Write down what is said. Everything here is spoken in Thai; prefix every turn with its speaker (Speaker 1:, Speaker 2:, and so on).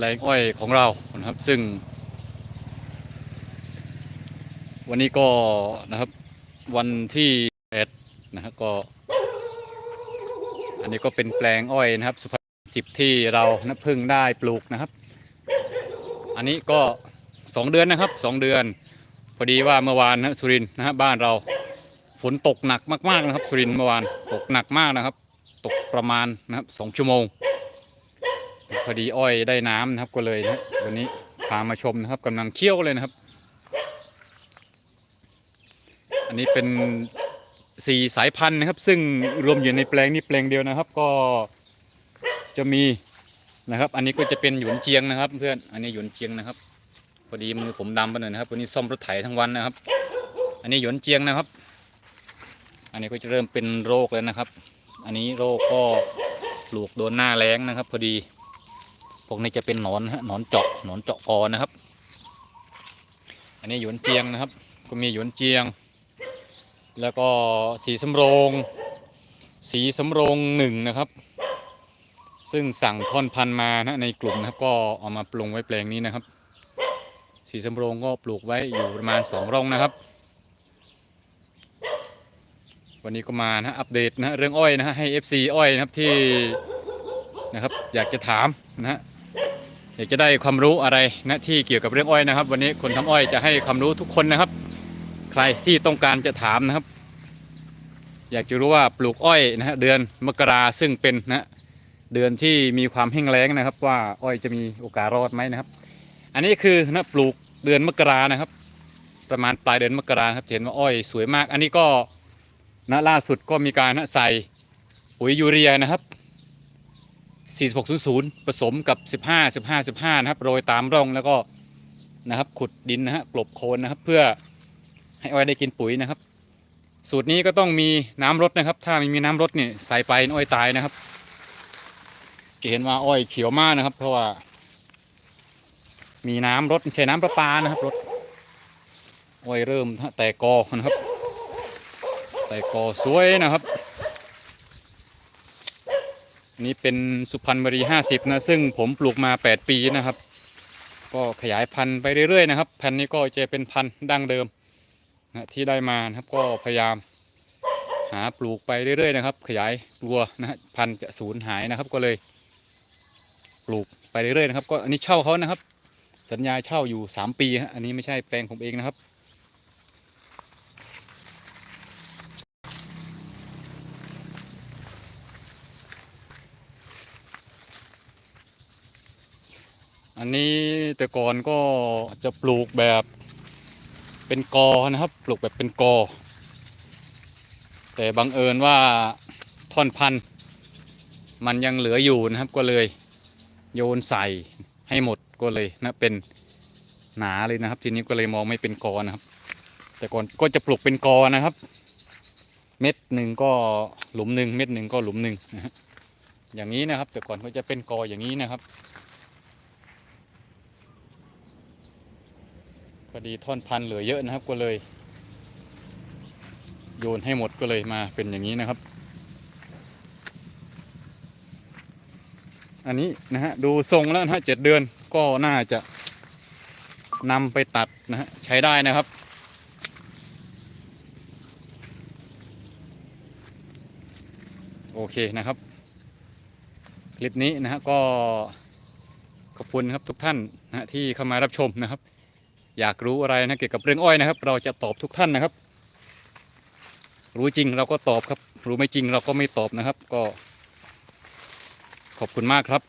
Speaker 1: แปลงอ้อยของเรานะครับ ซึ่ง วันนี้ก็นะครับวันที่แปดนะฮะก็ อันนี้ก็เป็นแปลงอ้อยนะครับ สุพรรณสิบที่เรานะเพิ่งได้ปลูกนะครับ อันนี้ก็สองเดือนนะครับสองเดือนพอดีว่าเมื่อวานนะสุรินนะฮะบ้านเราฝนตกหนักมากๆนะครับ สุรินเมื่อวานตกหนักมากนะครับ ตกประมาณนะครับสองชั่วโมง พอดีอ้อยได้น้ำนะครับก็เลยนะวันนี้พามาชมนะครับกำลังเคี่ยวเลยนะครับ อันนี้เป็นสี่สายพันธุ์นะครับ ซึ่งรวมอยู่ในแปลงนี้แปลงเดียวนะครับ ก็จะมีนะครับ อันนี้ก็จะเป็นหยวนเจียงนะครับ เพื่อนอันนี้หยวนเจียงนะครับ พอดีมือผมดำไปหน่อยนะครับวันนี้ซ่อมรถไถทั้งวันนะครับ อันนี้หยวนเจียงนะครับ อันนี้ก็จะเริ่มเป็นโรคแล้วนะครับ อันนี้โรคก็ปลูกโดนหน้าแรงนะครับ พอดี พวกนี้จะเป็นหนอนฮะหนอนเจาะหนอนเจาะกอนะครับ อันนี้หยวนเจียงนะครับ ก็มีหยวนเจียง แล้วก็สีสำโรง สีสำโรงหนึ่งนะครับ ซึ่งสั่งท่อนพันมานะในกลุ่มนะครับ ก็เอามาปลูกไว้แปลงนี้นะครับ สีสำโรงก็ปลูกไว้อยู่ประมาณสองร่องนะครับวันนี้ก็มานะอัปเดตนะเรื่องอ้อยนะฮะให้ FC อ้อยนะครับที่นะครับอยากจะถามนะฮะ อยากจะได้ความรู้อะไรนะที่เกี่ยวกับเรื่องอ้อยนะครับ วันนี้คนทำอ้อยจะให้ความรู้ทุกคนนะครับ ใครที่ต้องการจะถามนะครับ อยากจะรู้ว่าปลูกอ้อยนะฮะเดือนมกราซึ่งเป็นนะเดือนที่มีความแห้งแล้งนะครับ ว่าอ้อยจะมีโอกาสรอดไหมนะครับ อันนี้คือนะปลูกเดือนมกรานะครับ ประมาณปลายเดือนมกราครับเห็นว่าอ้อยสวยมาก อันนี้ก็นะล่าสุดก็มีการนะใส่ปุ๋ยยูเรียนะครับ 4600 ผสมกับ 15 15 15 นะครับ โรยตามร่องแล้วก็นะครับขุดดินนะฮะกลบโคนนะครับ เพื่อให้อ้อยได้กินปุ๋ยนะครับ สูตรนี้ก็ต้องมีน้ำรดนะครับ ถ้าไม่มีน้ำรดเนี่ยใส่ไปอ้อยตายนะครับจะเห็นว่าอ้อยเขียวมากนะครับ เพราะว่า มีน้ำรดใช้น้ำประปานะครับรถอ้อยเริ่มแตกกอนะครับ แตกกอสวยนะครับ นี่เป็นสุพรรณบุรี50 นะ ซึ่งผมปลูกมา 8 ปีนะครับ ก็ขยายพันธุ์ไปเรื่อยๆนะครับ พันธุ์นี้ก็จะเป็นพันธุ์ดั้งเดิมนะที่ได้มานะครับก็พยายามหาปลูกไปเรื่อยๆนะครับ ขยายกลัวนะฮะพันธุ์จะสูญหายนะครับก็เลย ปลูกไปเรื่อยๆนะครับ ก็อันนี้เช่าเขานะครับ สัญญาเช่าอยู่ 3 ปีฮะอันนี้ไม่ใช่แปลงผมเองนะครับ อันนี้แต่ก่อนก็จะปลูกแบบเป็นกอนะครับ ปลูกแบบเป็นกอ แต่บังเอิญว่าท่อนพันธุ์มันยังเหลืออยู่นะครับก็เลยโยนใส่ให้หมดก็เลยนะเป็นหนาเลยนะครับ ทีนี้ก็เลยมองไม่เป็นกอนะครับ แต่ก่อนก็จะปลูกเป็นกอนะครับ เม็ดหนึ่งก็หลุมหนึ่งเม็ดหนึ่งก็หลุมหนึ่งนะฮะอย่างนี้นะครับ แต่ก่อนก็จะเป็นกออย่างนี้นะครับ พอดีท่อนพันเหลือเยอะนะครับก็เลย โยนให้หมดก็เลยมาเป็นอย่างนี้นะครับ อันนี้นะฮะดูทรงแล้วนะฮะเจ็ดเดือนก็น่าจะนำไปตัดนะฮะใช้ได้นะครับโอเคนะครับ คลิปนี้นะฮะก็ขอบคุณครับทุกท่านนะฮะที่เข้ามารับชมนะครับ อยากรู้อะไรนะเกี่ยวกับเรื่องอ้อยนะครับ เราจะตอบทุกท่านนะครับ รู้จริงเราก็ตอบครับ รู้ไม่จริงเราก็ไม่ตอบนะครับ ก็ขอบคุณมากครับ